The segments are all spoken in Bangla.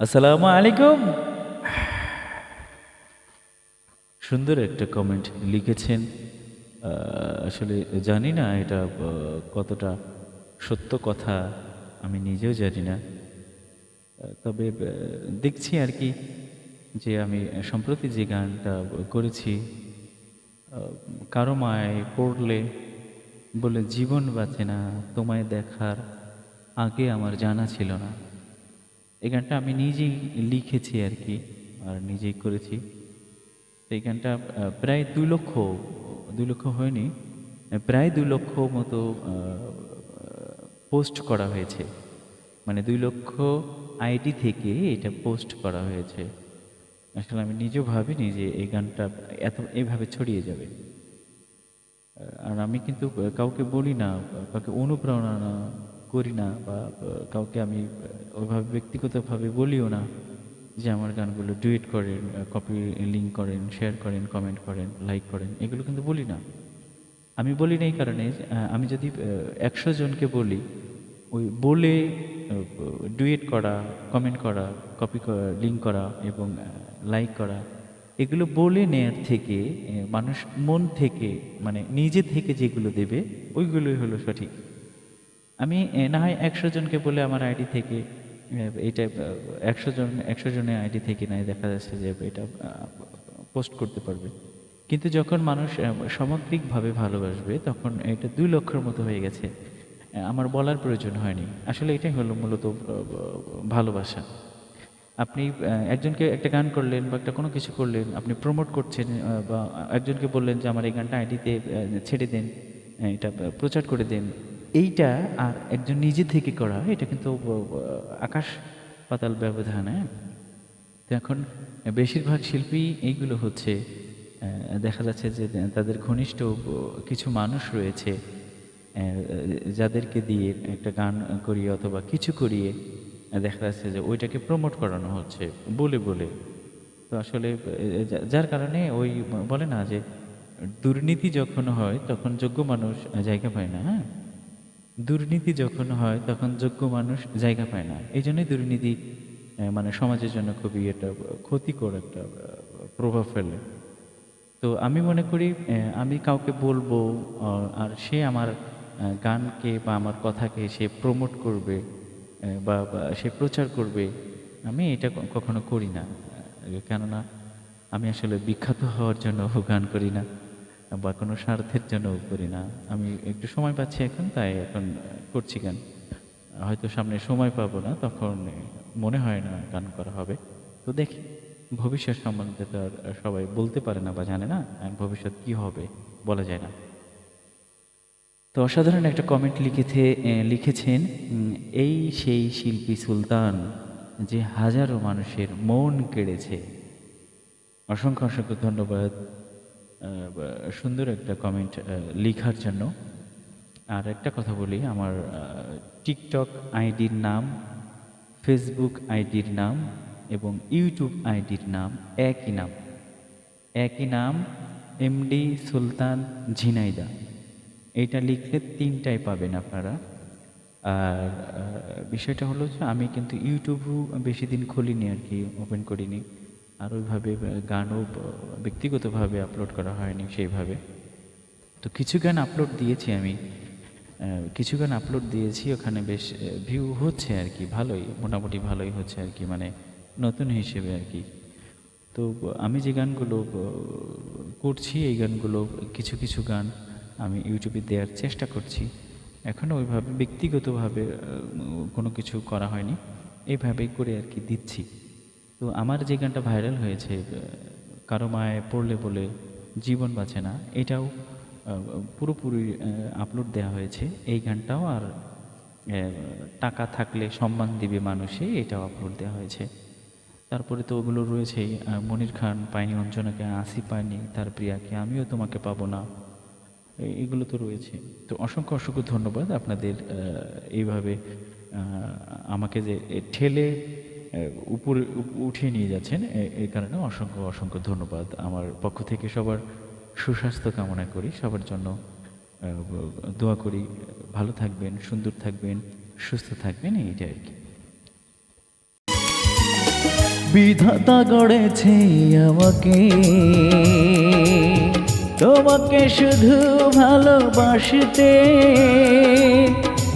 আসসালামু আলাইকুম সুন্দর একটা কমেন্ট লিখেছেন। আসলে জানি না এটা কতটা সত্য কথা আমি নিজেও জানি না। তবে দেখছি আর কি যে আমি সম্প্রতি যে গানটা করেছি কারও মায় পড়লে বলে, জীবন বাঁচে না, তোমায় দেখার আগে আমার জানা ছিল না। এই গানটা আমি নিজেই লিখেছি আর কি, আর নিজেই করেছি। তো এই গানটা প্রায় দুই লক্ষ দুই লক্ষ হয়নি, প্রায় দুই লক্ষ মতো পোস্ট করা হয়েছে। মানে দুই লক্ষ আইডি থেকে এটা পোস্ট করা হয়েছে। আসলে আমি নিজেও ভাবিনি যে এই গানটা এত, এভাবে ছড়িয়ে যাবে। আর আমি কিন্তু কাউকে বলি না, কাউকে অনুপ্রেরণা করি না বা কাউকে আমি ওইভাবে ব্যক্তিগতভাবে বলিও না যে আমার গানগুলো ডুয়েট করেন কপি লিঙ্ক করেন শেয়ার করেন কমেন্ট করেন লাইক করেন, এগুলো কিন্তু বলি না। আমি বলি না এই কারণে আমি যদি একশো জনকে বলি, ওই বলে ডুয়েট করা কমেন্ট করা কপি লিঙ্ক করা এবং লাইক করা, এগুলো বলে নেয়ার থেকে মানুষ মন থেকে মানে নিজে থেকে যেগুলো দেবে, ওইগুলোই হলো সঠিক। আমি না হয় একশো জনকে বলে আমার আইডি থেকে এটা একশো জন, একশো জনের আইডি থেকে নাই দেখা যাচ্ছে যে এটা পোস্ট করতে পারবে। কিন্তু যখন মানুষ সামগ্রিকভাবে ভালোবাসবে, তখন এটা দুই লক্ষের মতো হয়ে গেছে। আমার বলার প্রয়োজন হয়নি। আসলে এটাই হলো মূলত ভালোবাসা। আপনি একজনকে একটা গান করলেন বা একটা কোনো কিছু করলেন, আপনি প্রমোট করছেন বা একজনকে বললেন যে আমার এই গানটা আইডিতে ছেড়ে দেন এটা প্রচার করে দেন এইটা আর একজন নিজে থেকে করা, এটা কিন্তু আকাশ পাতাল ব্যবধান। হ্যাঁ তো এখন বেশিরভাগ শিল্পী এইগুলো হচ্ছে দেখা যাচ্ছে যে তাদের ঘনিষ্ঠ কিছু মানুষ রয়েছে যাদেরকে দিয়ে একটা গান করিয়ে অথবা কিছু করিয়ে দেখা যাচ্ছে যে ওইটাকে প্রমোট করানো হচ্ছে, বলে বলে। তো আসলে যার কারণে ওই বলে না যে দুর্নীতি যখন হয়, তখন যোগ্য মানুষ জায়গা পায় না হ্যাঁ? দুর্নীতি যখন হয়, তখন যোগ্য মানুষ জায়গা পায় না। এই জন্যই দুর্নীতি মানে সমাজের জন্য খুবই একটা ক্ষতিকর একটা প্রভাব ফেলে। তো আমি মনে করি আমি কাউকে বলব আর সে আমার গানকে বা আমার কথাকে সে প্রমোট করবে বা বা সে প্রচার করবে, আমি এটা কখনো করি না। কেননা আমি আসলে বিখ্যাত হওয়ার জন্য গান করি না। বা কোনো স্বার্থের জন্য করি না। আমি একটু সময় পাচ্ছি এখন, তাই এখন করছি গান। হয়তো সামনে সময় পাবো না, তখন মনে হয় না গান করা হবে। তো দেখি, ভবিষ্যৎ সম্বন্ধে তো আর সবাই বলতে পারে না বা জানে না ভবিষ্যৎ কি হবে বলা যায় না। তো অসাধারণ একটা কমেন্ট লিখেছে লিখেছেন এই সেই শিল্পী সুলতান যে হাজারো মানুষের মন কেড়েছে। অসংখ্য অসংখ্য ধন্যবাদ। সুন্দর একটা কমেন্ট লেখার জন্য। আর একটা কথা বলি, আমার টিকটক আইডির নাম ফেসবুক আইডির নাম এবং ইউটিউব আইডির নাম একই নাম। একই নাম এমডি সুলতান ঝিনাইদা। এটা লিখলে তিনটাই পাবেন আপনারা। আর বিষয়টা হলো যে আমি কিন্তু ইউটিউবও বেশি দিন খুলিনি আর কি ওপেন করিনি। আর ওইভাবে গানও ব্যক্তিগতভাবে আপলোড করা হয়নি সেইভাবে। তো কিছু গান আপলোড দিয়েছি আমি। কিছু গান আপলোড দিয়েছি, ওখানে বেশ ভিউ হচ্ছে আর কি, ভালোই, মোটামুটি ভালোই হচ্ছে আর কি মানে নতুন হিসেবে আর কি। তো আমি যে গানগুলো করছি, এই গানগুলো, কিছু কিছু গান আমি ইউটিউবে দেওয়ার চেষ্টা করছি। এখনও ওইভাবে, ব্যক্তিগতভাবে কোনো কিছু করা হয়নি। এইভাবেই করে আর কি দিচ্ছি। তো আমার যে গানটা ভাইরাল হয়েছে কারও মায়ে পড়লে বলে জীবন বাঁচে না, এটাও পুরোপুরি আপলোড দেওয়া হয়েছে এই গানটাও আর টাকা থাকলে সম্মান দিবে মানুষে, এটাও আপলোড দেওয়া হয়েছে। তারপরে তো ওগুলো রয়েছেই মনির খান পাইনি অঞ্জনাকে, আসি পায়নি, তার প্রিয়াকে, আমিও তোমাকে পাবো না এগুলো তো রয়েছে। তো অসংখ্য অসংখ্য ধন্যবাদ আপনাদের এইভাবে আমাকে যে ঠেলে উপরে উঠিয়ে নিয়ে যাচ্ছেন। এ- কারণে অসংখ্য অসংখ্য ধন্যবাদ। আমার পক্ষ থেকে সবার সুস্বাস্থ্য কামনা করি। সবার জন্য দোয়া করি। ভালো থাকবেন, সুন্দর থাকবেন, সুস্থ থাকবেন, এইটাই আর কি। বিধাতা গড়েছে আমাকে। তোমাকে শুধু ভালোবাসতে।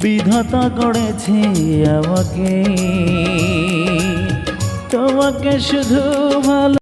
বিধাতা করেছে আমাকে। তোমাকে শুধু ভালো